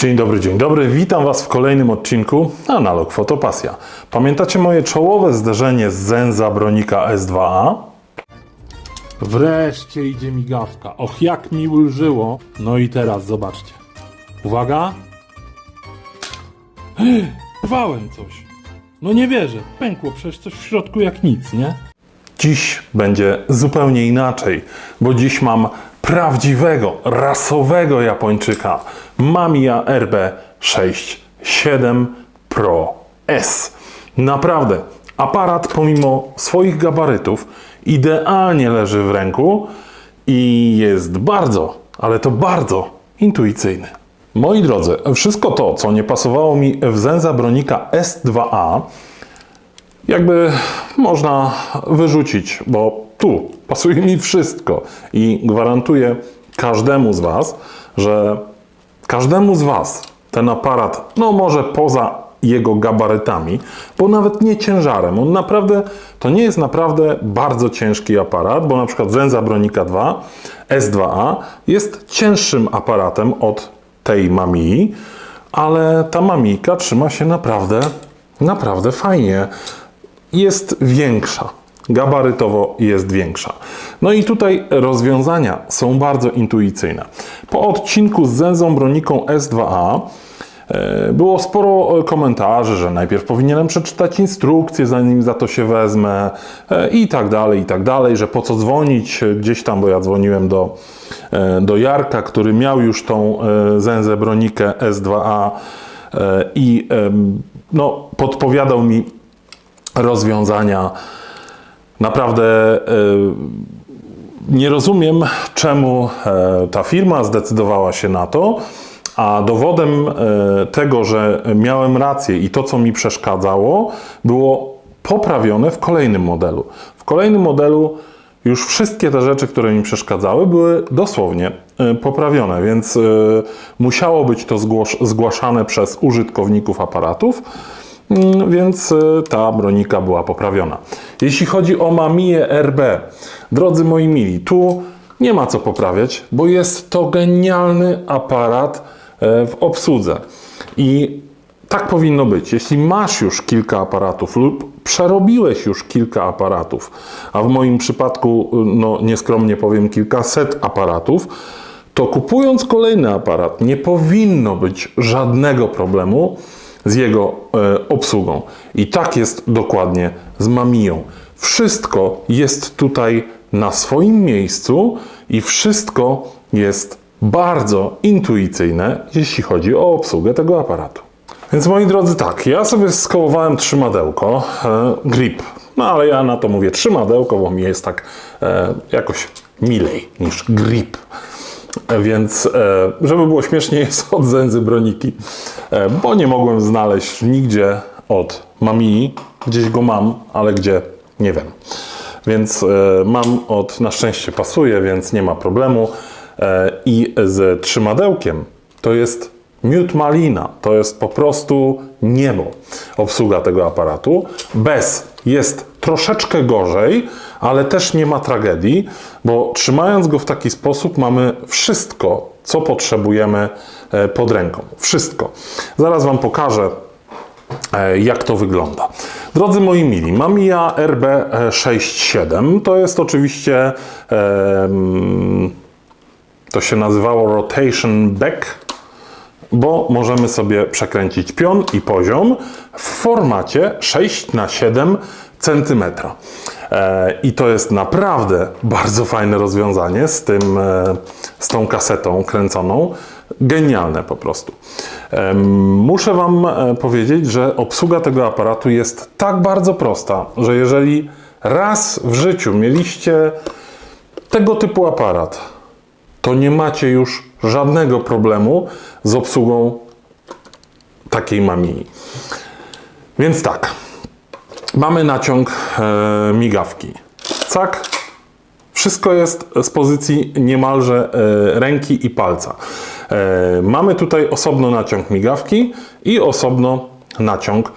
Dzień dobry, dzień dobry. Witam Was w kolejnym odcinku Analog Fotopasja. Pamiętacie moje czołowe zderzenie z Zenza Bronika S2A? Wreszcie idzie migawka. Och, jak mi ulżyło. No i teraz zobaczcie. Uwaga. Rwałem coś. No nie wierzę. Pękło przecież coś w środku jak nic, nie? Dziś będzie zupełnie inaczej, bo dziś mam prawdziwego, rasowego Japończyka Mamiya RB67 Pro S. Naprawdę, aparat pomimo swoich gabarytów idealnie leży w ręku i jest bardzo, ale to bardzo intuicyjny. Moi drodzy, wszystko to, co nie pasowało mi w Zenza Bronika S2A, jakby można wyrzucić, bo tu. Pasuje mi wszystko. I gwarantuję każdemu z Was, że każdemu z Was ten aparat, no może poza jego gabarytami, bo nawet nie ciężarem, on naprawdę, to nie jest naprawdę bardzo ciężki aparat, bo na przykład Zenza Bronika 2 S2A jest cięższym aparatem od tej Mamii, ale ta Mamika trzyma się naprawdę, naprawdę fajnie. Jest większa. Gabarytowo jest większa. No i tutaj rozwiązania są bardzo intuicyjne. Po odcinku z Zenzą Broniką S2A e, było sporo komentarzy, że najpierw powinienem przeczytać instrukcję, zanim za to się wezmę e, i tak dalej, i tak dalej, że po co dzwonić gdzieś tam, bo ja dzwoniłem do, e, do Jarka, który miał już tą Zenzę Bronikę S2A i no, podpowiadał mi rozwiązania. Naprawdę e, nie rozumiem, czemu e, ta firma zdecydowała się na to, a dowodem e, tego, że miałem rację i to, co mi przeszkadzało, było poprawione w kolejnym modelu. W kolejnym modelu już wszystkie te rzeczy, które mi przeszkadzały, były dosłownie poprawione, więc musiało być to zgłaszane przez użytkowników aparatów. Mm, więc y, ta bronika była poprawiona. Jeśli chodzi o Mamię RB, drodzy moi mili, tu nie ma co poprawiać, bo jest to genialny aparat e, w obsłudze. I tak powinno być. Jeśli masz już kilka aparatów lub przerobiłeś już kilka aparatów, a w moim przypadku, y, no nieskromnie powiem, kilkaset aparatów, to kupując kolejny aparat nie powinno być żadnego problemu z jego e, obsługą. I tak jest dokładnie z Mamiją. Wszystko jest tutaj na swoim miejscu i wszystko jest bardzo intuicyjne, jeśli chodzi o obsługę tego aparatu. Więc moi drodzy, tak, ja sobie skołowałem trzymadełko, e, grip, no ale ja na to mówię trzymadełko, bo mi jest tak e, jakoś milej niż grip. Więc, e, żeby było śmiesznie, jest od Zędzy Broniki, e, bo nie mogłem znaleźć nigdzie od Mamii. Gdzieś go mam, ale gdzie nie wiem. Więc e, mam od, na szczęście pasuje, więc nie ma problemu. I z trzymadełkiem to jest miód malina. To jest po prostu niebo obsługa tego aparatu. Bez jest troszeczkę gorzej, ale też nie ma tragedii, bo trzymając go w taki sposób mamy wszystko, co potrzebujemy e, pod ręką. Wszystko. Zaraz Wam pokażę, e, jak to wygląda. Drodzy moi mili, Mamiya RB67 to jest oczywiście to się nazywało rotation back, bo możemy sobie przekręcić pion i poziom w formacie 6 na 7 cm. E, I to jest naprawdę bardzo fajne rozwiązanie z, tym, e, z tą kasetą kręconą. Genialne po prostu. E, muszę Wam powiedzieć, że obsługa tego aparatu jest tak bardzo prosta, że jeżeli raz w życiu mieliście tego typu aparat, to nie macie już żadnego problemu z obsługą takiej mamii. Więc tak, mamy naciąg e, migawki. Cak. Wszystko jest z pozycji niemalże e, ręki i palca. E, mamy tutaj osobno naciąg migawki i osobno naciąg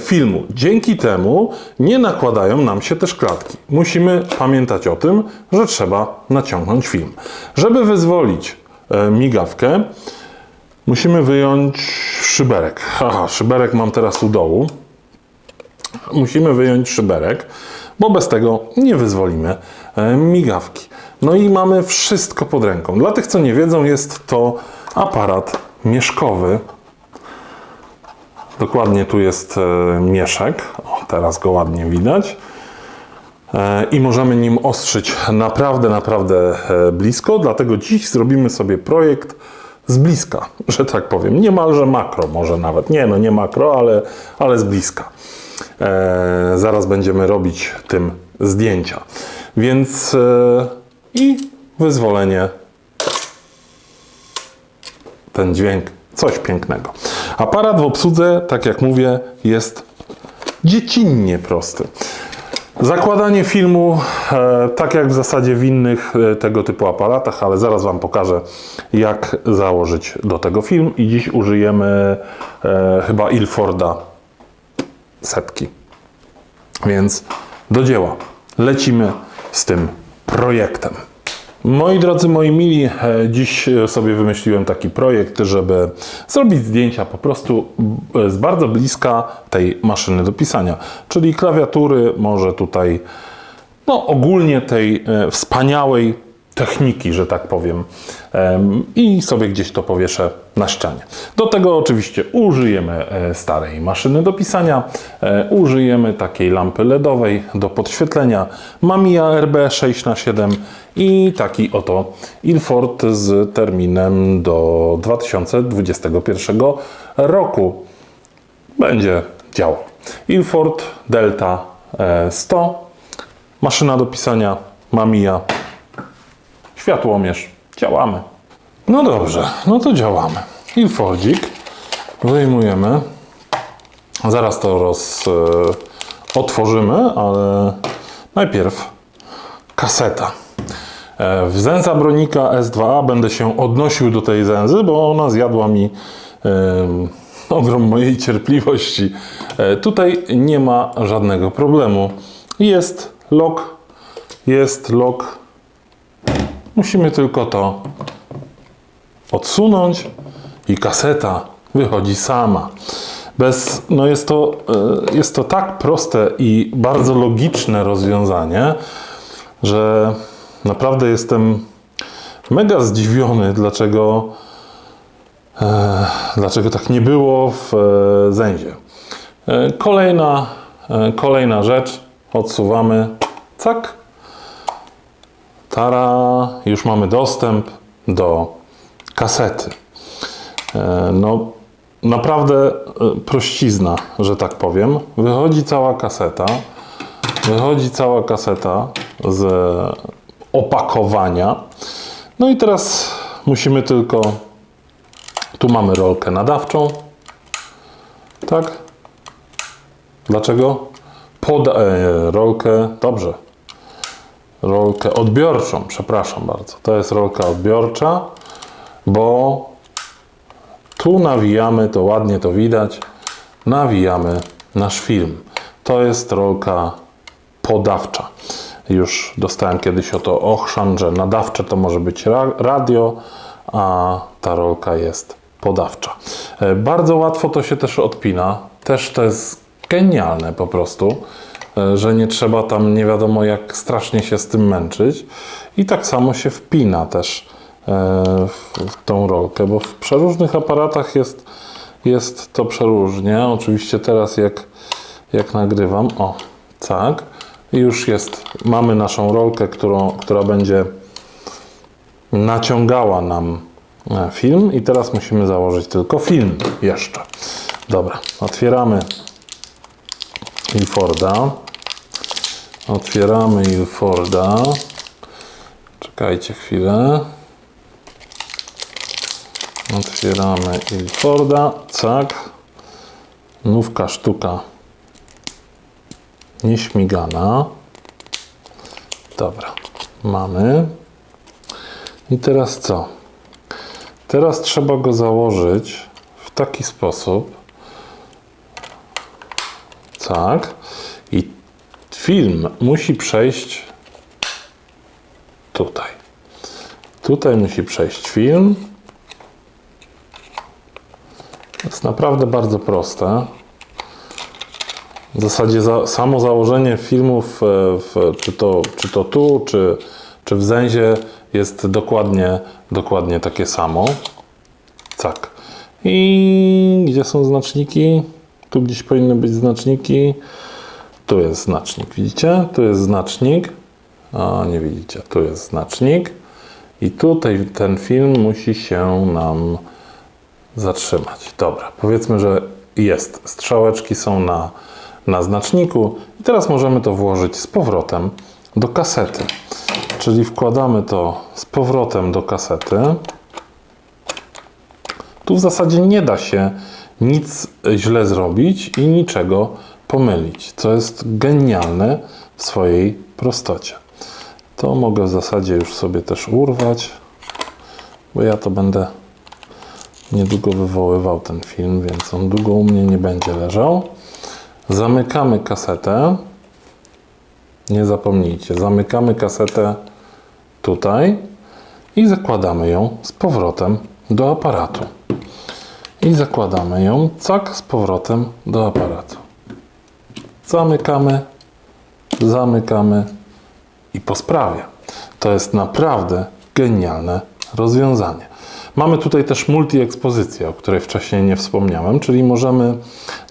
filmu. Dzięki temu nie nakładają nam się też klatki. Musimy pamiętać o tym, że trzeba naciągnąć film. Żeby wyzwolić migawkę, musimy wyjąć szyberek. Aha, szyberek mam teraz u dołu. Musimy wyjąć szyberek, bo bez tego nie wyzwolimy e, migawki. No i mamy wszystko pod ręką. Dla tych, co nie wiedzą, jest to aparat mieszkowy. Dokładnie tu jest e, mieszek. O, teraz go ładnie widać. E, I możemy nim ostrzyć naprawdę, naprawdę blisko. Dlatego dziś zrobimy sobie projekt z bliska, że tak powiem. Niemalże makro, może nawet. Nie, no nie makro, ale, ale z bliska. E, zaraz będziemy robić tym zdjęcia. Więc e, i wyzwolenie ten dźwięk, coś pięknego. Aparat w obsłudze, tak jak mówię, jest dziecinnie prosty. Zakładanie filmu, e, tak jak w zasadzie w innych e, tego typu aparatach, ale zaraz Wam pokażę, jak założyć do tego film. I dziś użyjemy e, chyba Ilforda setki. Więc do dzieła. Lecimy z tym projektem. Moi drodzy, moi mili, e, dziś sobie wymyśliłem taki projekt, żeby zrobić zdjęcia po prostu e, z bardzo bliska tej maszyny do pisania, czyli klawiatury, może tutaj, no ogólnie tej e, wspaniałej techniki, że tak powiem, Em, i sobie gdzieś to powieszę na ścianie. Do tego oczywiście użyjemy e, starej maszyny do pisania, e, użyjemy takiej lampy LEDowej do podświetlenia, Mamiya RB 6x7 i taki oto Ilford z terminem do 2021 roku będzie działał. Ilford Delta e, 100, maszyna do pisania Mamiya światłomierz. Działamy. No dobrze, no to działamy. Ilfordzik wyjmujemy. Zaraz to roz, e, otworzymy, ale najpierw kaseta. E, w Bronika S2A będę się odnosił do tej zęzy, bo ona zjadła mi e, ogrom mojej cierpliwości. E, tutaj nie ma żadnego problemu. Jest lock, jest lock Musimy tylko to odsunąć i kaseta wychodzi sama. Bez, no jest, to, e, jest to tak proste i bardzo logiczne rozwiązanie, że naprawdę jestem mega zdziwiony, dlaczego, e, dlaczego tak nie było w e, Zęzie. E, kolejna, kolejna rzecz, odsuwamy, cak, Tara, już mamy dostęp do kasety. E, No, naprawdę e, prościzna, że tak powiem. Wychodzi cała kaseta. Wychodzi cała kaseta z opakowania. No i teraz musimy tylko. Tu mamy rolkę nadawczą. Tak? Dlaczego? Poda e, rolkę. Dobrze, rolkę odbiorczą, przepraszam bardzo. To jest rolka odbiorcza, bo tu nawijamy, to ładnie to widać, nawijamy nasz film. To jest rolka podawcza. Już dostałem kiedyś o to ochrzan, że nadawcze to może być ra- radio, a ta rolka jest podawcza. E, Bardzo łatwo to się też odpina. Też to jest genialne po prostu, że nie trzeba tam nie wiadomo jak strasznie się z tym męczyć. I tak samo się wpina też e, w tą rolkę, bo w przeróżnych aparatach jest, jest to przeróżnie. Oczywiście teraz jak, jak nagrywam, o, tak, i już jest, mamy naszą rolkę, którą, która będzie naciągała nam e, film i teraz musimy założyć tylko film jeszcze. Dobra, otwieramy Ilforda. Otwieramy Ilforda. Czekajcie chwilę. Otwieramy Ilforda. Cak. Nówka sztuka nieśmigana. Dobra, mamy. I teraz co? Teraz trzeba go założyć w taki sposób. Tak. I film musi przejść tutaj. Tutaj musi przejść film. jest naprawdę bardzo proste. W zasadzie za, samo założenie filmów, e, w, czy, to, czy to tu, czy, czy w Zenzie jest dokładnie, dokładnie takie samo. Tak. I gdzie są znaczniki? Tu gdzieś powinny być znaczniki. Tu jest znacznik, widzicie? Tu jest znacznik. A nie widzicie, tu jest znacznik. I tutaj ten film musi się nam zatrzymać. Dobra, powiedzmy, że jest. Strzałeczki są na, na znaczniku. I teraz możemy to włożyć z powrotem do kasety. Czyli wkładamy to z powrotem do kasety. Tu w zasadzie nie da się nic źle zrobić i niczego pomylić, co jest genialne w swojej prostocie. To mogę w zasadzie już sobie też urwać, bo ja to będę niedługo wywoływał ten film, więc on długo u mnie nie będzie leżał. Zamykamy kasetę. Nie zapomnijcie, zamykamy kasetę tutaj i zakładamy ją z powrotem do aparatu. I zakładamy ją, cak, z powrotem do aparatu. Zamykamy, zamykamy i po sprawie. To jest naprawdę genialne rozwiązanie. Mamy tutaj też multi-ekspozycję, o której wcześniej nie wspomniałem, czyli możemy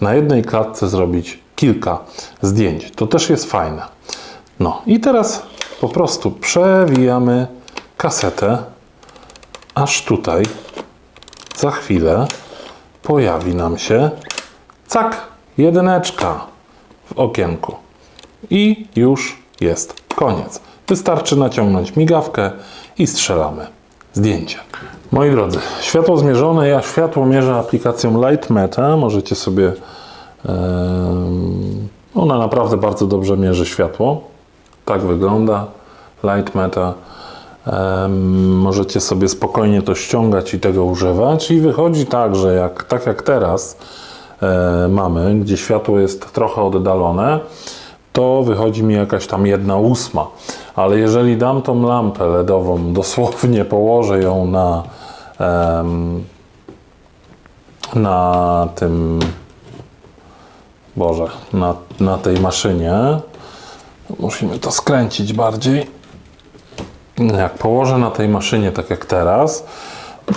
na jednej klatce zrobić kilka zdjęć. To też jest fajne. No i teraz po prostu przewijamy kasetę aż tutaj. Za chwilę pojawi nam się cak, jedyneczka w okienku. I już jest koniec. Wystarczy naciągnąć migawkę i strzelamy zdjęcie. Moi drodzy, światło zmierzone. Ja światło mierzę aplikacją Lightmeta. Możecie sobie. em, ona naprawdę bardzo dobrze mierzy światło. Tak wygląda Lightmeta. Em, możecie sobie spokojnie to ściągać i tego używać. I wychodzi tak, że jak, tak jak teraz e, mamy, gdzie światło jest trochę oddalone, to wychodzi mi jakaś tam jedna ósma. Ale jeżeli dam tą lampę LEDową, dosłownie położę ją na, na tym, Boże, na, na tej maszynie, musimy to skręcić bardziej. Jak położę na tej maszynie, tak jak teraz,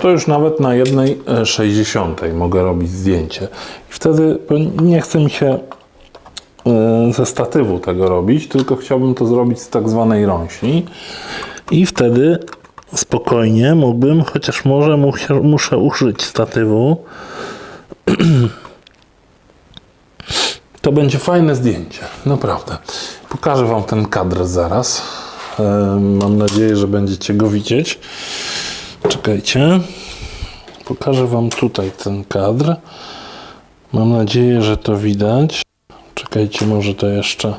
to już nawet na jednej e, 60 mogę robić zdjęcie. I wtedy nie chce mi się e, ze statywu tego robić, tylko chciałbym to zrobić z tak zwanej rąśni. I wtedy spokojnie mógłbym, chociaż może muszę, muszę użyć statywu. To będzie fajne zdjęcie, naprawdę. Pokażę Wam ten kadr zaraz. E, Mam nadzieję, że będziecie go widzieć. Czekajcie. Pokażę Wam tutaj ten kadr. Mam nadzieję, że to widać. Czekajcie, może to jeszcze.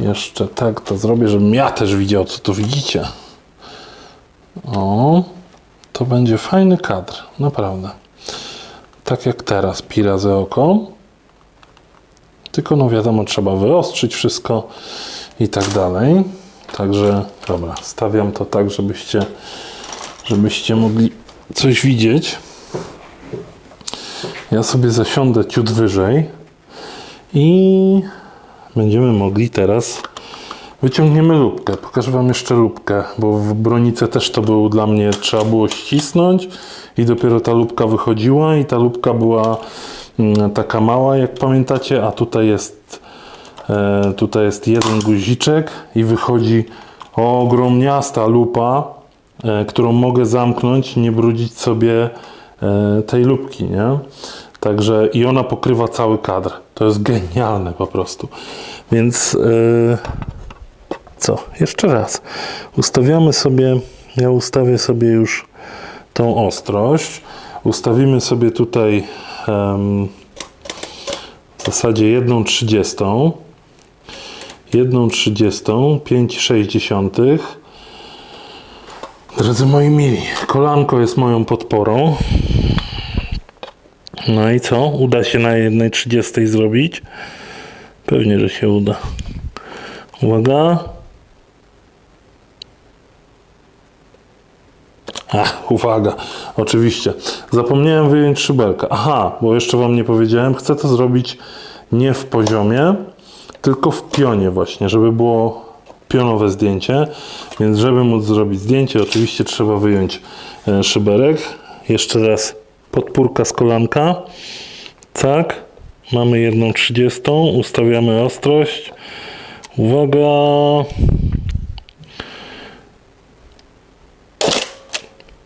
Jeszcze tak to zrobię, żebym ja też widział, co tu widzicie. O, to będzie fajny kadr, naprawdę. Tak jak teraz, pi razy oko. Tylko no wiadomo, trzeba wyostrzyć wszystko i tak dalej. Także dobra, stawiam to tak, żebyście, żebyście mogli coś widzieć. Ja sobie zasiądę ciut wyżej i będziemy mogli teraz wyciągniemy lubkę. Pokażę Wam jeszcze lubkę, bo w bronice też to było dla mnie, trzeba było ścisnąć i dopiero ta lubka wychodziła i ta lubka była mm, taka mała, jak pamiętacie, a tutaj jest tutaj jest jeden guziczek i wychodzi ogromniasta lupa, e, którą mogę zamknąć, nie brudzić sobie e, tej lubki, nie? Także i ona pokrywa cały kadr. To jest genialne po prostu. Więc e, co? Jeszcze raz. Ustawiamy sobie, ja ustawię sobie już tą ostrość. Ustawimy sobie tutaj w zasadzie jedną trzydziestą. Jedną trzydziestą, pięć sześćdziesiątych. Drodzy moi mili, kolanko jest moją podporą. No i co? Uda się na jednej trzydziestej zrobić? Pewnie, że się uda. Uwaga. Ach, uwaga, oczywiście. Zapomniałem wyjąć szybelka. Aha, bo jeszcze Wam nie powiedziałem, chcę to zrobić nie w poziomie, tylko w pionie właśnie, żeby było pionowe zdjęcie. Więc żeby móc zrobić zdjęcie, oczywiście trzeba wyjąć e, szyberek. Jeszcze raz podpórka z kolanka. Tak, mamy jedną trzydziestą, ustawiamy ostrość. Uwaga,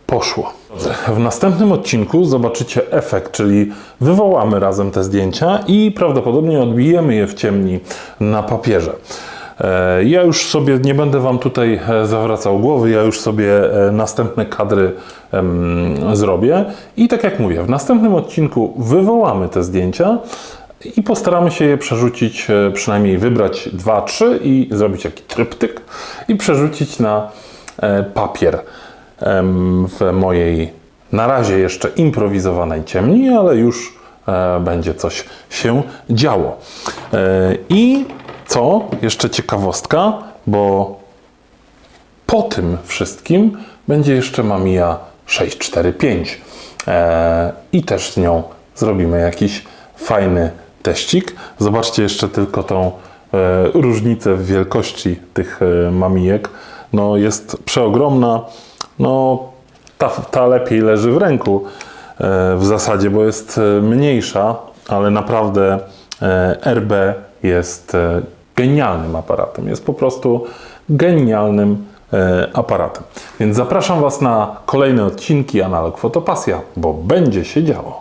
poszło. W następnym odcinku zobaczycie efekt, czyli wywołamy razem te zdjęcia i prawdopodobnie odbijemy je w ciemni na papierze. E, Ja już sobie nie będę Wam tutaj e, zawracał głowy, ja już sobie e, następne kadry zrobię. I tak jak mówię, w następnym odcinku wywołamy te zdjęcia i postaramy się je przerzucić, przynajmniej wybrać dwa, trzy i zrobić jakiś tryptyk i przerzucić na papier w mojej na razie jeszcze improwizowanej ciemni, ale już e, będzie coś się działo. E, I co? Jeszcze ciekawostka, bo po tym wszystkim będzie jeszcze Mamiya 645 e, i też z nią zrobimy jakiś fajny teścik. Zobaczcie jeszcze tylko tą różnicę w wielkości tych mamijek. No jest przeogromna. No ta, ta lepiej leży w ręku e, w zasadzie, bo jest e, mniejsza, ale naprawdę e, RB jest genialnym aparatem. Jest po prostu genialnym aparatem. Więc zapraszam Was na kolejne odcinki Analog Fotopasja, bo będzie się działo.